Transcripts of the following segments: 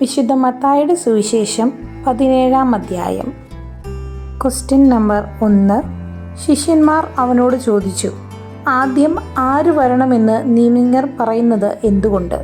വിശുദ്ധ മത്തായുടെ സുവിശേഷം പതിനേഴാം അധ്യായം. ക്വസ്റ്റ്യൻ നമ്പർ ഒന്ന്. ശിഷ്യന്മാർ അവനോട് ചോദിച്ചു ആദ്യം ആര് വരണമെന്ന് നിമിങ്ങർ പറയുന്നത് എന്തുകൊണ്ട്?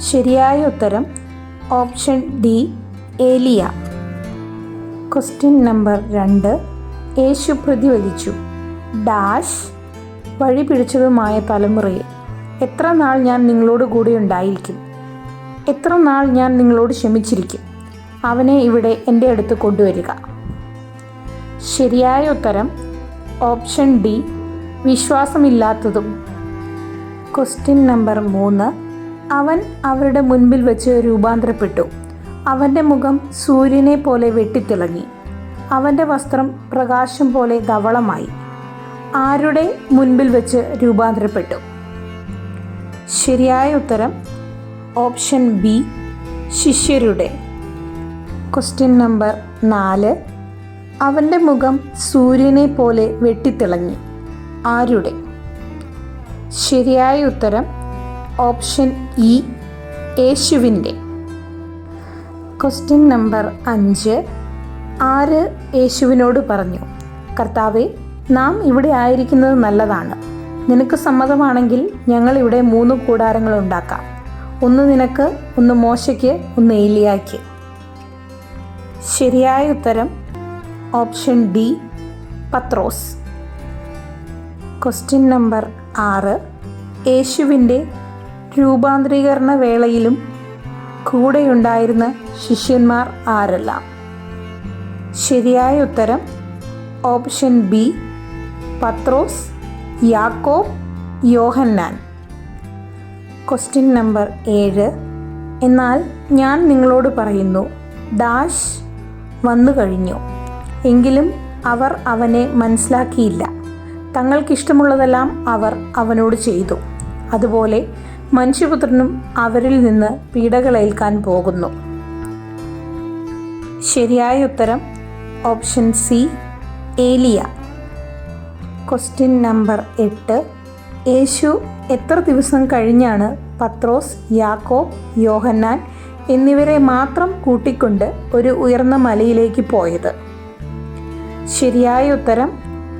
ശരിയായ ഉത്തരം ഓപ്ഷൻ ഡി ഏലിയ. ക്വസ്റ്റ്യൻ നമ്പർ രണ്ട്. യേശു പ്രതിവദിച്ചു ഡാഷ് വഴി പിടിച്ചതുമായ തലമുറയെ എത്ര നാൾ ഞാൻ നിങ്ങളോട് കൂടെ ഉണ്ടായിരിക്കും? എത്ര നാൾ ഞാൻ നിങ്ങളോട് ക്ഷമിച്ചിരിക്കും? അവനെ ഇവിടെ എന്റെ അടുത്ത് കൊണ്ടുവരിക. ശരിയായ ഉത്തരം ഓപ്ഷൻ ഡി വിശ്വാസമില്ലാത്തതും. ക്വസ്റ്റ്യൻ നമ്പർ മൂന്ന് അവൻ അവരുടെ മുൻപിൽ വെച്ച് രൂപാന്തരപ്പെട്ടു. അവന്റെ മുഖം സൂര്യനെ പോലെ വെട്ടിത്തിളങ്ങി. അവന്റെ വസ്ത്രം പ്രകാശം പോലെ ധവളമായി. ആരുടെ മുൻപിൽ വെച്ച് രൂപാന്തരപ്പെട്ടു? ശരിയായ ഉത്തരം ഓപ്ഷൻ ബി ശിഷ്യരുടെ. ക്വസ്റ്റ്യൻ നമ്പർ നാല് അവന്റെ മുഖം സൂര്യനെ പോലെ വെട്ടിത്തിളങ്ങി. ആരുടെ? ശരിയായ ഉത്തരം ഓപ്ഷൻ ഇ യേശുവിന്റെ. ക്വസ്റ്റ്യൻ നമ്പർ അഞ്ച് ആര് യേശുവിനോട് പറഞ്ഞു? കർത്താവെ നാം ഇവിടെ ആയിരിക്കുന്നത് നല്ലതാണ്. നിനക്ക് സമ്മതമാണെങ്കിൽ ഞങ്ങൾ ഇവിടെ മൂന്ന് കൂടാരങ്ങൾ ഉണ്ടാക്കാം. ഒന്ന് നിനക്ക് ഒന്ന് മോശയ്ക്ക് ഒന്ന് ഏലിയാക്ക് ശരിയായ ഉത്തരം ഓപ്ഷൻ ഡി പത്രോസ്. ക്വസ്റ്റ്യൻ നമ്പർ ആറ് യേശുവിന്റെ രൂപാന്തരീകരണ വേളയിലും കൂടെയുണ്ടായിരുന്ന ശിഷ്യന്മാർ ആരെല്ലാം? ശരിയായ ഉത്തരം ഓപ്ഷൻ ബി പത്രോസ് യാക്കോബ് യോഹന്നാൻ. ക്വസ്റ്റ്യൻ നമ്പർ ഏഴ്. എന്നാൽ ഞാൻ നിങ്ങളോട് പറയുന്നു ഡാഷ് വന്നു കഴിഞ്ഞു. എങ്കിലും അവർ അവനെ മനസ്സിലാക്കിയില്ല. തങ്ങൾക്കിഷ്ടമുള്ളതെല്ലാം അവർ അവനോട് ചെയ്തു. അതുപോലെ മനുഷ്യപുത്രനും അവരിൽ നിന്ന് പീഡകളേൽക്കാൻ പോകുന്നു. ശരിയായ ഉത്തരം ഓപ്ഷൻ സി ഏലിയ. ക്വസ്റ്റ്യൻ നമ്പർ എട്ട്. യേശു എത്ര ദിവസം കഴിഞ്ഞാണ് പത്രോസ് യാക്കോബ് യോഹന്നാൻ എന്നിവരെ മാത്രം കൂട്ടിക്കൊണ്ട് ഒരു ഉയർന്ന മലയിലേക്ക് പോയത്? ശരിയായ ഉത്തരം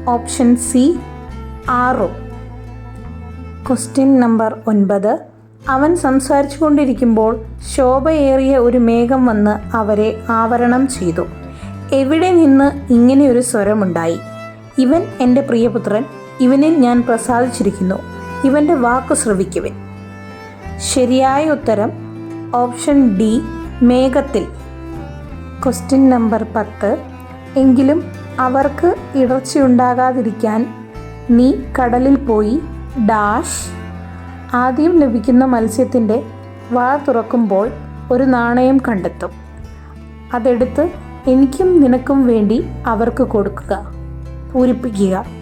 ഓപ്ഷൻ സി ആറു. ക്വസ്റ്റ്യൻ നമ്പർ ഒൻപത്. അവൻ സംസാരിച്ചു കൊണ്ടിരിക്കുമ്പോൾ ശോഭയേറിയ ഒരു മേഘം വന്ന് അവരെ ആവരണം ചെയ്തു. എവിടെ നിന്ന് ഇങ്ങനെയൊരു സ്വരമുണ്ടായി? ഇവൻ എന്റെ പ്രിയപുത്രൻ ഇവനിൽ ഞാൻ പ്രസാദിച്ചിരിക്കുന്നു. ഇവന്റെ വാക്ക് ശ്രവിക്കുവിൻ. ശരിയായ ഉത്തരം ഓപ്ഷൻ ഡി മേഘത്തിൽ. ക്വസ്റ്റ്യൻ നമ്പർ പത്ത്. എങ്കിലും അവർക്ക് ഇടർച്ചയുണ്ടാകാതിരിക്കാൻ നീ കടലിൽ പോയി ഡാഷ്. ആദ്യം ലഭിക്കുന്ന മത്സ്യത്തിന്റെ വാ തുറക്കുമ്പോൾ ഒരു നാണയം കണ്ടെത്തും. അതെടുത്ത് എനിക്കും നിനക്കും വേണ്ടി അവർക്ക് കൊടുക്കുക. പൂരിപ്പിക്കുക.